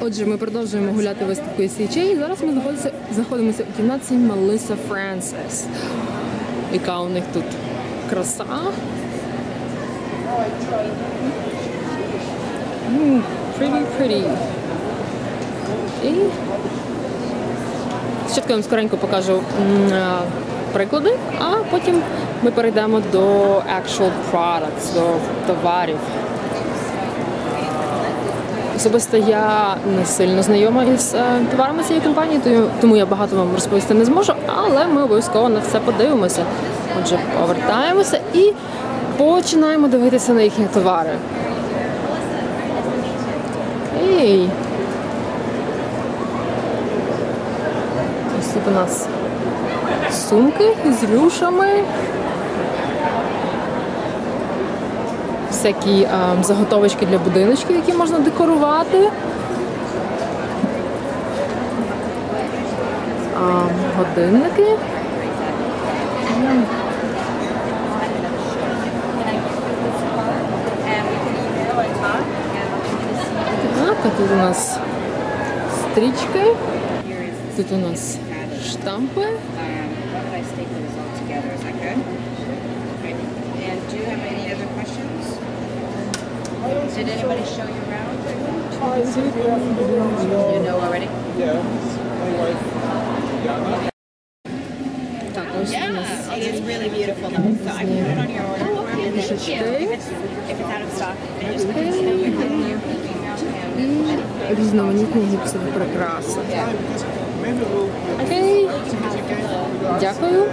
Отже, ми продовжуємо гуляти виставку SHA і зараз ми знаходимося, знаходимося у кімнаті Мелиса Франсис. Яка у них тут краса. Pretty, pretty. І спочатку я вам скоренько покажу е, приклади, а потім ми перейдемо до actual products, до товарів. Особисто я не сильно знайома із е, товарами цієї компанії, тому- я багато вам розповісти не зможу, але ми обов'язково на все подивимося. Отже, повертаємося і починаємо дивитися на їхні товари. Ей! Ось тут у нас сумки з рюшами. Всякі е, заготовочки для будиночків, які можна декорувати. Годинники. Так, а тут у нас стрічки, тут у нас штампи. Did anybody show you around? You know already? Так, ось у нас It's really beautiful though. So I put it on your order form and then Трішечки. if it's, if it's out of stock, then just let us know. We can you email him. і різноманітні гіпсові прикраси. Окей. Дякую.